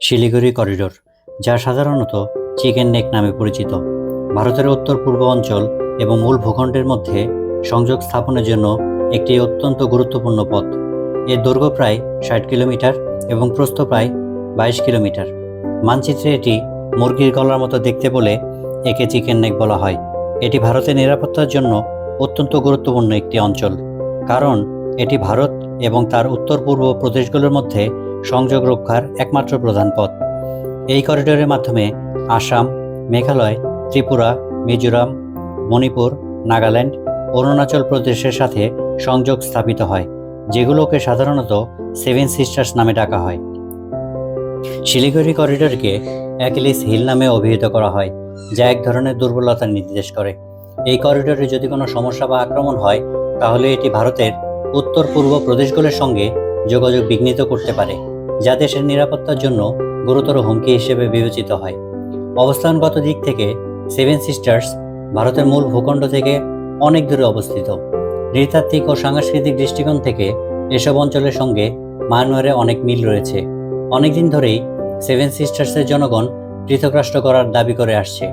Siliguri corridor, যা সাধারণত chicken neck নামে পরিচিত। ভারতের উত্তর পূর্ব অঞ্চল এবং মূল ভূখণ্ডের মধ্যে সংযোগ স্থাপনের জন্য একটি অত্যন্ত গুরুত্বপূর্ণ পথ। এর দৈর্ঘ্য প্রায় ষাট কিলোমিটার এবং প্রস্থ প্রায় বাইশ কিলোমিটার। মানচিত্রে এটি মুরগির গলার মতো দেখতে বলে একে চিকেন নেক বলা হয়। এটি ভারতের নিরাপত্তার জন্য অত্যন্ত গুরুত্বপূর্ণ একটি অঞ্চল, কারণ এটি ভারত এবং তার উত্তর পূর্ব প্রদেশগুলোর মধ্যে সংযোগ রক্ষার একমাত্র প্রধান পথ। এই করিডোরের মাধ্যমে আসাম, মেঘালয়, ত্রিপুরা, মিজোরাম, মণিপুর, নাগাল্যান্ড, অরুণাচল প্রদেশের সাথে সংযোগ স্থাপিত হয়, যেগুলোকে সাধারণত সেভেন সিস্টার্স নামে ডাকা হয়। শিলিগুড়ি করিডোরকে অ্যাকিলিস হিল নামে অভিহিত করা হয়, যা এক ধরনের দুর্বলতা নির্দেশ করে। এই করিডোরে যদি কোনো সমস্যা বা আক্রমণ হয়, তাহলে এটি ভারতের উত্তর পূর্ব প্রদেশগুলোর সঙ্গে যোগাযোগ বিঘ্নিত করতে পারে। যা দেশের নিরাপত্তার জন্য গুরুতর হুমকি হিসেবে বিবেচিত হয়। অবস্থানগত দিক থেকে সেভেন সিস্টার্স ভারতের মূল ভূখণ্ড থেকে অনেক দূরে অবস্থিত। নৃতাত্ত্বিক ও সাংস্কৃতিক দৃষ্টিকোণ থেকে এসব অঞ্চলের সঙ্গে মায়ানমারে অনেক মিল রয়েছে। অনেকদিন ধরেই সেভেন সিস্টার্সের জনগণ পৃথক রাষ্ট্র করার দাবি করে আসছে।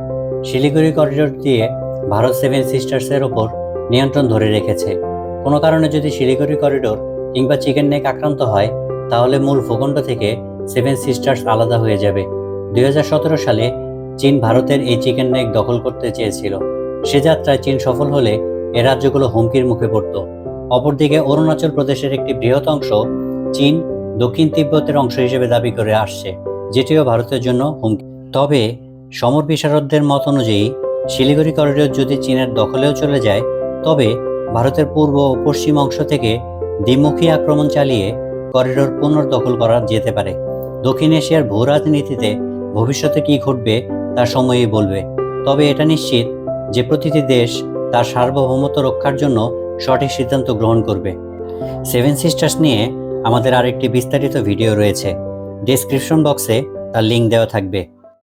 শিলিগুড়ি করিডোর দিয়ে ভারত সেভেন সিস্টার্সের ওপর নিয়ন্ত্রণ ধরে রেখেছে। কোনো কারণে যদি শিলিগুড়ি করিডোর কিংবা চিকেন নেক আক্রান্ত হয় তাহলে মূল ভূখণ্ড থেকে সেভেন সিস্টার্স আলাদা হয়ে যাবে। দুই হাজার সতেরো সালে চীন ভারতের এই চিকেন নেক দখল করতে চেয়েছিল। সে যাত্রায় চীন সফল হলে এ রাজ্যগুলো হুমকির মুখে পড়ত। অপরদিকে অরুণাচল প্রদেশের একটি বৃহৎ অংশ চীন দক্ষিণ তিব্বতের অংশ হিসেবে দাবি করে আসছে, যেটিও ভারতের জন্য হুমকি। তবে সমর বিশারদদের মত অনুযায়ী শিলিগুড়ি করিডোর যদি চীনের দখলেও চলে যায়, তবে ভারতের পূর্ব ও পশ্চিম অংশ থেকে দ্বিমুখী আক্রমণ চালিয়ে করিডোর পুনর্দখল করা যেতে পারে। দক্ষিণ এশিয়ার ভূ রাজনীতিতে ভবিষ্যতে কি ঘটবে তা সময়ই বলবে। তবে এটা নিশ্চিত যে প্রতিটি দেশ তার সার্বভৌমত্ব রক্ষার জন্য সঠিক সিদ্ধান্ত গ্রহণ করবে। সেভেন সিস্টার্স নিয়ে আমাদের আরেকটি বিস্তারিত ভিডিও রয়েছে। ডেসক্রিপশন বক্সে তার লিঙ্ক দেওয়া থাকবে।